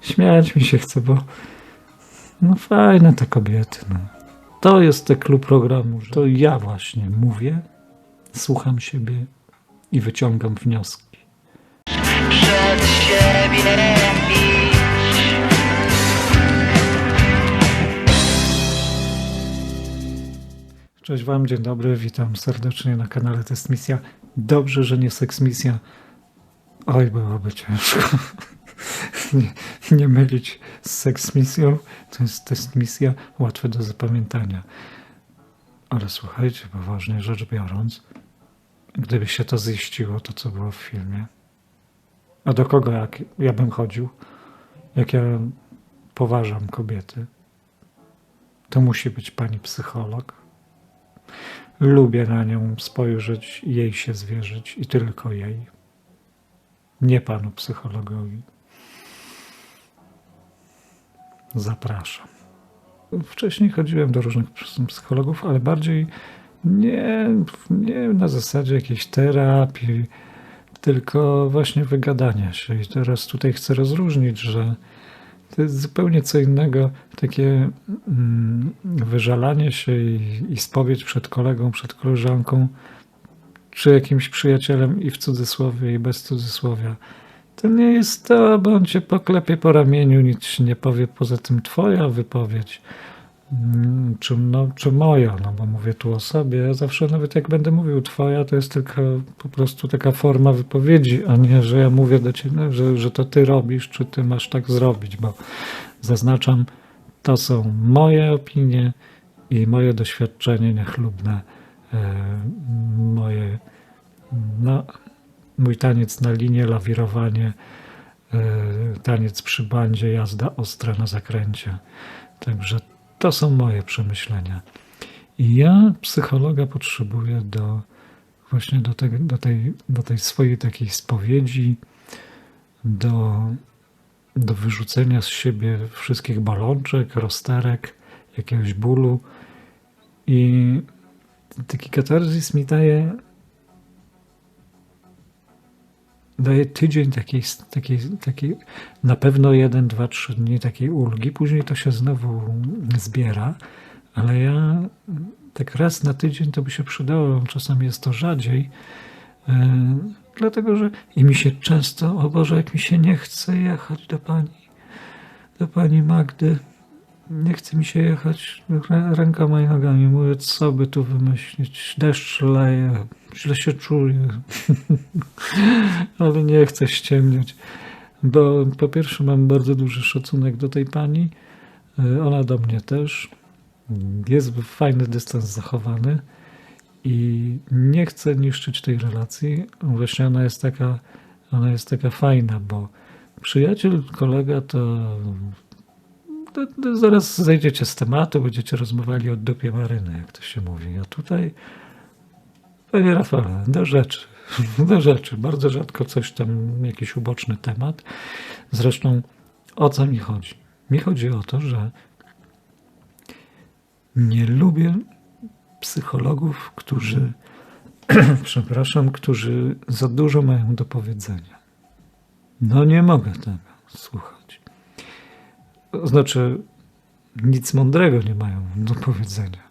śmiać mi się chce, bo no fajne te kobiety. No. To jest ten klub programu, że to ja właśnie mówię, słucham siebie i wyciągam wnioski. przed siebie idź. Cześć Wam, dzień dobry, witam serdecznie na kanale Test Misja. Dobrze, że nie Seks Misja. Oj, byłoby ciężko. Nie, nie mylić z Seks Misją. To jest Test Misja, łatwe do zapamiętania. Ale słuchajcie, poważnie rzecz biorąc, gdyby się to ziściło, to co było w filmie, a do kogo jak ja bym chodził, jak ja poważam kobiety, to musi być pani psycholog. Lubię na nią spojrzeć, jej się zwierzyć i tylko jej. Nie panu psychologowi. Zapraszam. Wcześniej chodziłem do różnych psychologów, ale bardziej nie, nie na zasadzie jakiejś terapii, tylko właśnie wygadania się. I teraz tutaj chcę rozróżnić, że to jest zupełnie co innego, takie mm, wyżalanie się i, i spowiedź przed kolegą, przed koleżanką, czy jakimś przyjacielem i w cudzysłowie, i bez cudzysłowia. To nie jest to, bo on cię poklepie po ramieniu, nic nie powie, poza tym twoja wypowiedź, mm, czy, no, czy moja, no bo mówię tu o sobie. Ja zawsze nawet jak będę mówił twoja, to jest tylko po prostu taka forma wypowiedzi, a nie, że ja mówię do ciebie, że, że to ty robisz, czy ty masz tak zrobić, bo zaznaczam, to są moje opinie i moje doświadczenie niechlubne, e, moje, no, mój taniec na linie, lawirowanie, e, taniec przy bandzie, jazda ostra na zakręcie. Także to są moje przemyślenia. I ja psychologa potrzebuję do właśnie do, tego, do, tej, do tej swojej takiej spowiedzi, do, do wyrzucenia z siebie wszystkich balączek, rozterek, jakiegoś bólu. I taki katarzis mi daje, daje tydzień takiej, takiej, takiej, na pewno jeden, dwa, trzy dni takiej ulgi. Później to się znowu zbiera, ale ja tak raz na tydzień to by się przydało, czasami jest to rzadziej, yy, dlatego że i mi się często, o Boże, jak mi się nie chce jechać do pani, do pani Magdy, nie chce mi się jechać rę- rękoma i nogami. Mówię, co by tu wymyślić? Deszcz leje, źle się czuję, ale nie chcę ściemniać. Bo po pierwsze mam bardzo duży szacunek do tej pani, yy, ona do mnie też. Jest fajny dystans zachowany i nie chcę niszczyć tej relacji. Właśnie ona jest taka, ona jest taka fajna, bo przyjaciel, kolega to, to, to zaraz zejdziecie z tematu, będziecie rozmawiali o dupie maryny, jak to się mówi. A tutaj, panie Rafale, do rzeczy. Do rzeczy. Bardzo rzadko coś tam, jakiś uboczny temat. Zresztą o co mi chodzi? Mi chodzi o to, że nie lubię psychologów, którzy, przepraszam, którzy za dużo mają do powiedzenia. No nie mogę tego słuchać. Znaczy, nic mądrego nie mają do powiedzenia.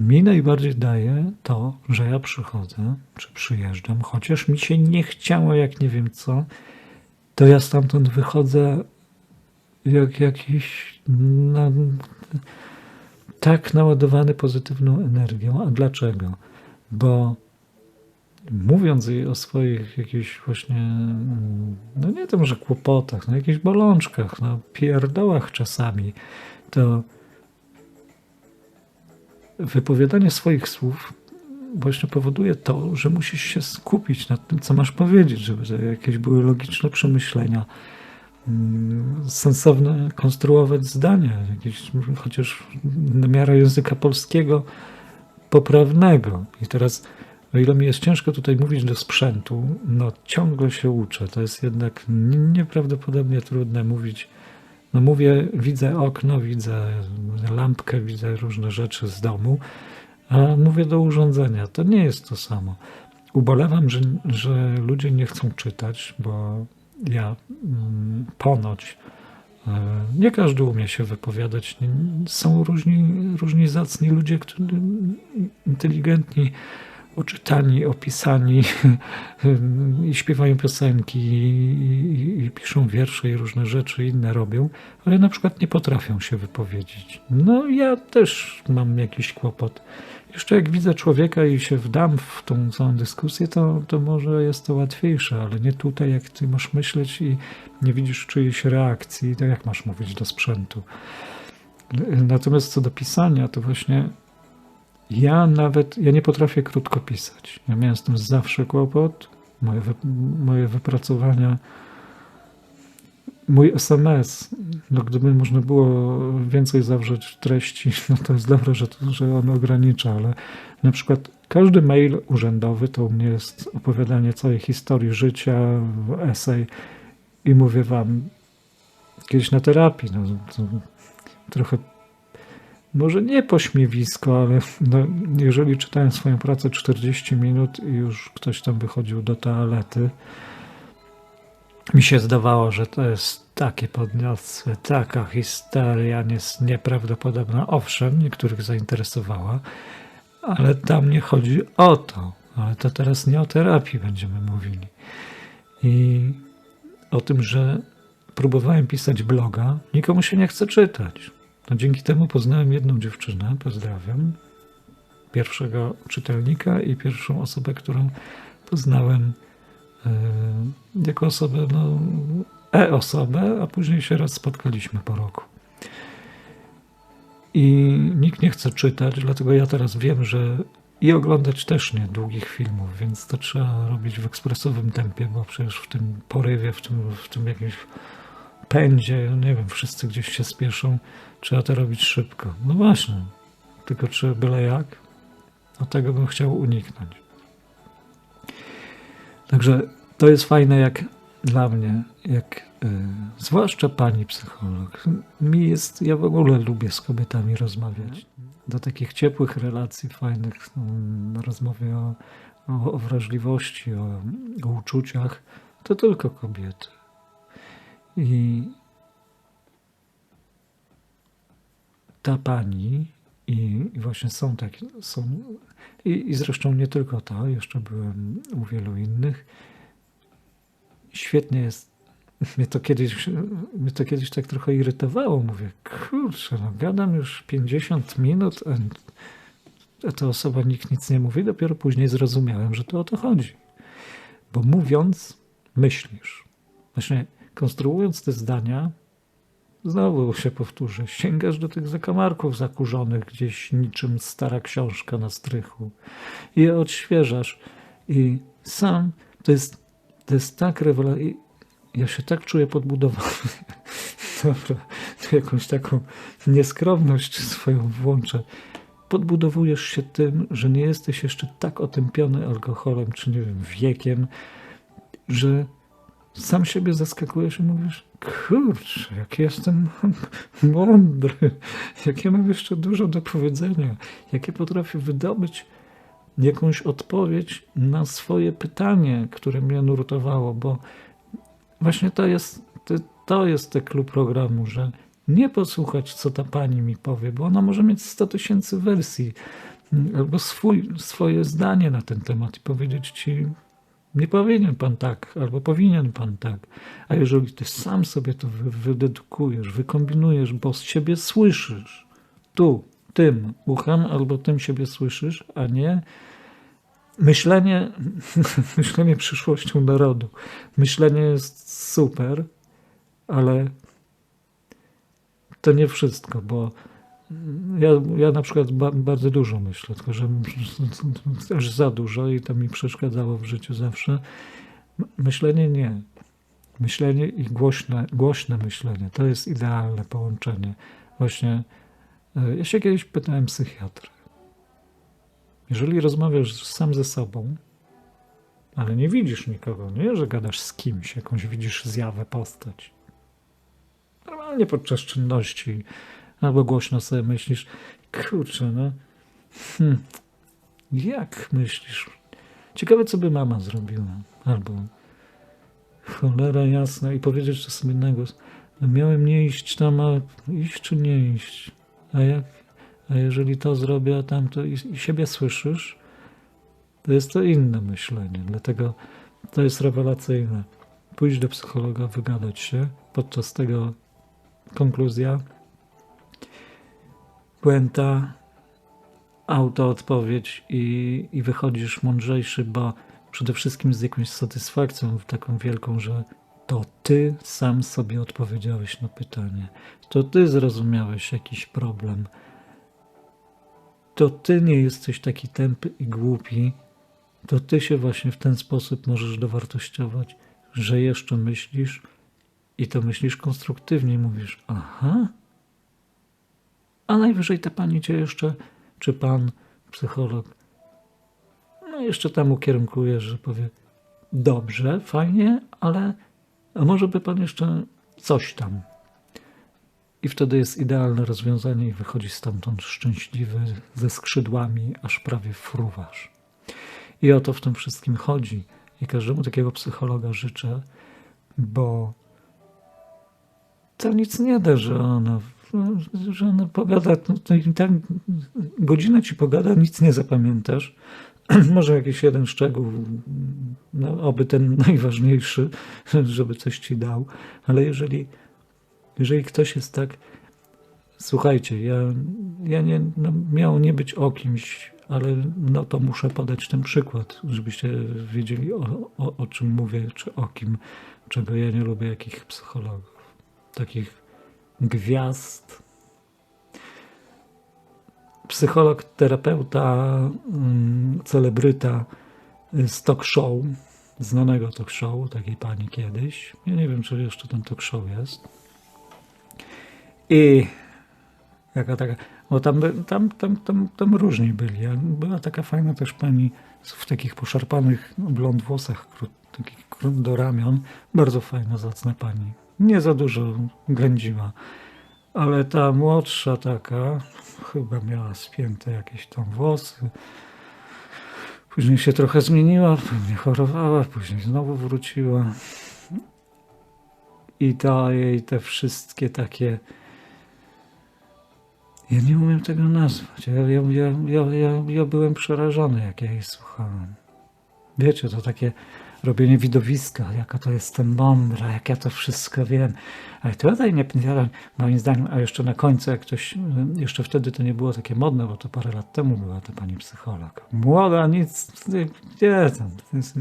Mi najbardziej daje to, że ja przychodzę, czy przyjeżdżam, chociaż mi się nie chciało, jak nie wiem co, to ja stamtąd wychodzę jak jakiś na, tak naładowany pozytywną energią. A dlaczego? Bo mówiąc jej o swoich jakichś właśnie, no nie to może kłopotach, no jakichś bolączkach, no pierdołach czasami, to wypowiadanie swoich słów właśnie powoduje to, że musisz się skupić nad tym, co masz powiedzieć, żeby jakieś były logiczne przemyślenia, mm, sensowne konstruować zdania, jakieś chociaż na miarę języka polskiego poprawnego. I teraz, o ile mi jest ciężko tutaj mówić do sprzętu, no ciągle się uczę. To jest jednak nieprawdopodobnie trudne mówić. No mówię, widzę okno, widzę lampkę, widzę różne rzeczy z domu, a mówię do urządzenia. To nie jest to samo. Ubolewam, że, że ludzie nie chcą czytać, bo ja mm, ponoć E, Nie każdy umie się wypowiadać. Są różni, różni zacni ludzie, którzy inteligentni, oczytani, opisani i śpiewają piosenki i, i, piszą wiersze i różne rzeczy inne robią, ale na przykład nie potrafią się wypowiedzieć. No ja też mam jakiś kłopot. Jeszcze jak widzę człowieka i się wdam w tą całą dyskusję, to, to może jest to łatwiejsze, ale nie tutaj, jak ty masz myśleć i nie widzisz czyjejś reakcji, to jak masz mówić do sprzętu. Natomiast co do pisania, to właśnie ja nawet, ja nie potrafię krótko pisać. Ja miałem z tym zawsze kłopot. Moje, wy, moje wypracowania, mój SMS, no gdyby można było więcej zawrzeć treści, no to jest dobre, że, że on ogranicza, ale na przykład każdy mail urzędowy to u mnie jest opowiadanie całej historii życia, esej i mówię wam, kiedyś na terapii, no, trochę może nie pośmiewisko, ale no, jeżeli czytałem swoją pracę 40 minut i już ktoś tam wychodził do toalety, mi się zdawało, że to jest takie podniosłe, taka historia jest nieprawdopodobna. Owszem, niektórych zainteresowała, ale tam nie chodzi o to. Ale to teraz nie o terapii będziemy mówili. I o tym, że próbowałem pisać bloga, nikomu się nie chce czytać. No dzięki temu poznałem jedną dziewczynę, pozdrawiam, pierwszego czytelnika i pierwszą osobę, którą poznałem e, jako osobę, no, e-osobę, a później się raz spotkaliśmy po roku. I nikt nie chce czytać, dlatego ja teraz wiem, że i oglądać też nie długich filmów, więc to trzeba robić w ekspresowym tempie, bo przecież w tym porywie, w tym, w tym jakimś pędzie, nie wiem, wszyscy gdzieś się spieszą, trzeba to robić szybko. No właśnie, tylko czy byle jak? No tego bym chciał uniknąć. Także to jest fajne jak dla mnie, jak y, zwłaszcza pani psycholog. Mi jest, ja w ogóle lubię z kobietami rozmawiać. Do takich ciepłych relacji, fajnych, no, rozmowy o, o, o wrażliwości, o, o uczuciach, to tylko kobiety. I ta pani i, właśnie są takie, są, i, i zresztą nie tylko ta, jeszcze byłem u wielu innych. Świetnie jest, mnie to kiedyś, mnie to kiedyś tak trochę irytowało, mówię, kurczę, no gadam już 50 minut, a, a ta osoba nikt nic nie mówi, dopiero później zrozumiałem, że to o to chodzi. Bo mówiąc, myślisz. Właśnie konstruując te zdania, Znowu się powtórzę, sięgasz do tych zakamarków zakurzonych gdzieś niczym stara książka na strychu. Je odświeżasz i sam, to jest, to jest tak rewelacyjne, ja się tak czuję podbudowany, dobra, jakąś taką nieskromność swoją włączę, podbudowujesz się tym, że nie jesteś jeszcze tak otępiony alkoholem, czy nie wiem, wiekiem, że sam siebie zaskakujesz i mówisz, kurczę, jak jestem mądry, jakie mam jeszcze dużo do powiedzenia, jakie potrafię wydobyć jakąś odpowiedź na swoje pytanie, które mnie nurtowało, bo właśnie to jest, to jest ten klub programu, że nie posłuchać, co ta pani mi powie, bo ona może mieć 100 tysięcy wersji albo swój, swoje zdanie na ten temat i powiedzieć ci, nie powinien pan tak, albo powinien pan tak. A jeżeli ty sam sobie to wy- wydedukujesz, wykombinujesz, bo z siebie słyszysz, tu, tym uchem, albo tym siebie słyszysz, a nie myślenie, myślenie przyszłością narodu. Myślenie jest super, ale to nie wszystko, bo ja, ja na przykład ba, bardzo dużo myślę, tylko że aż za dużo i to mi przeszkadzało w życiu zawsze. Myślenie nie. Myślenie i głośne, głośne myślenie to jest idealne połączenie. Właśnie e, ja się kiedyś pytałem psychiatry. Jeżeli rozmawiasz sam ze sobą, ale nie widzisz nikogo, nie, że gadasz z kimś, jakąś widzisz zjawę, postać. Normalnie podczas czynności albo głośno sobie myślisz, kurczę, no, hmm, jak myślisz? Ciekawe, co by mama zrobiła. Albo cholera jasna i powiedzieć to sobie na głos, miałem nie iść tam, a iść czy nie iść? A jak, a jeżeli to zrobię, a tamto i, i siebie słyszysz, to jest to inne myślenie. Dlatego to jest rewelacyjne. Pójść do psychologa, wygadać się, podczas tego konkluzja, puenta, autoodpowiedź i, i wychodzisz mądrzejszy, bo przede wszystkim z jakąś satysfakcją taką wielką, że to ty sam sobie odpowiedziałeś na pytanie. To ty zrozumiałeś jakiś problem. To ty nie jesteś taki tępy i głupi. To ty się właśnie w ten sposób możesz dowartościować, że jeszcze myślisz i to myślisz konstruktywnie. Mówisz, aha. A najwyżej ta pani cię jeszcze, czy pan, psycholog, no jeszcze tam ukierunkuje, że powie, dobrze, fajnie, ale może by pan jeszcze coś tam. I wtedy jest idealne rozwiązanie i wychodzi stamtąd szczęśliwy, ze skrzydłami, aż prawie fruwasz. I o to w tym wszystkim chodzi. I każdemu takiego psychologa życzę, bo to nic nie da, że ona, że ona pogada, no to i tak godzinę ci pogada, nic nie zapamiętasz. Może jakiś jeden szczegół, no, oby ten najważniejszy, żeby coś ci dał, ale jeżeli, jeżeli ktoś jest tak, słuchajcie, ja, ja nie, no, miało nie być o kimś, ale no to muszę podać ten przykład, żebyście wiedzieli o, o, o czym mówię, czy o kim, czego ja nie lubię, jakich psychologów, takich gwiazd, psycholog, terapeuta, mm, celebryta z talk show, znanego talk show, takiej pani kiedyś. Ja nie wiem, czy jeszcze ten talk show jest. I jaka taka, bo tam, tam, tam, tam, tam różni byli. Była taka fajna też pani w takich poszarpanych blond włosach, takich do ramion. Bardzo fajna, zacna pani. Nie za dużo ględziła. Ale ta młodsza taka, chyba miała spięte jakieś tam włosy. Później się trochę zmieniła, pewnie chorowała, później znowu wróciła. I to jej te wszystkie takie. Ja nie umiem tego nazwać. Ja, ja, ja, ja, ja byłem przerażony, jak ja jej słuchałem. Wiecie, to takie robienie widowiska, jaka to jestem mądra, jak ja to wszystko wiem. Ale tutaj nie pamiętam, moim zdaniem, a jeszcze na końcu, jak ktoś, jeszcze wtedy to nie było takie modne, bo to parę lat temu była ta pani psycholog. Młoda, nic, gdzie tam, to jest,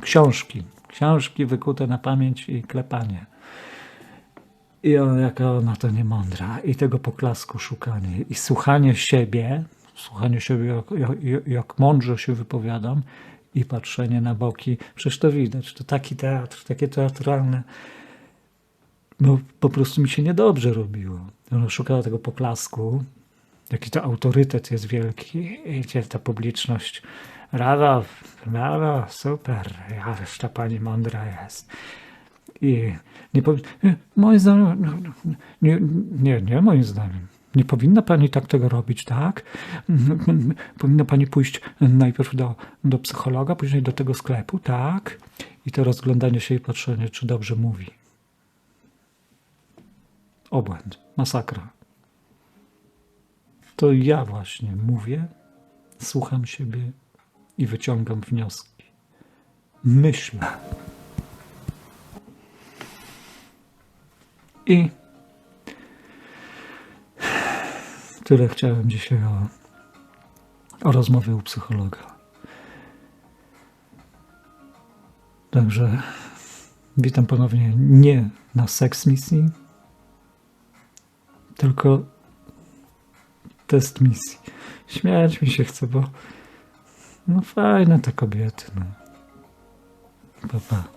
książki, książki wykute na pamięć i klepanie. I ona, jaka ona to niemądra. I tego poklasku szukanie. I słuchanie siebie, słuchanie siebie, jak, jak, jak mądrze się wypowiadam, i patrzenie na boki. Przecież to widać. To taki teatr, takie teatralne. No po prostu mi się niedobrze robiło. Ona szukała tego poklasku. Jaki to autorytet jest wielki. Gdzie ta publiczność. Brawo, brawo, super. Ależ ta pani mądra jest. I nie powi- nie, moim zdaniem, no, no, nie, nie, nie moim zdaniem. Nie powinna pani tak tego robić, tak? Powinna pani pójść najpierw do, do psychologa, później do tego sklepu, tak? I to rozglądanie się i patrzenie, czy dobrze mówi. Obłęd, masakra. To ja właśnie mówię, słucham siebie i wyciągam wnioski. Myślę. I tyle chciałem dzisiaj o, o rozmowie u psychologa. Także witam ponownie nie na seks misji, tylko test misji. Śmiać mi się chce, bo no fajne te kobiety. No. Pa, pa.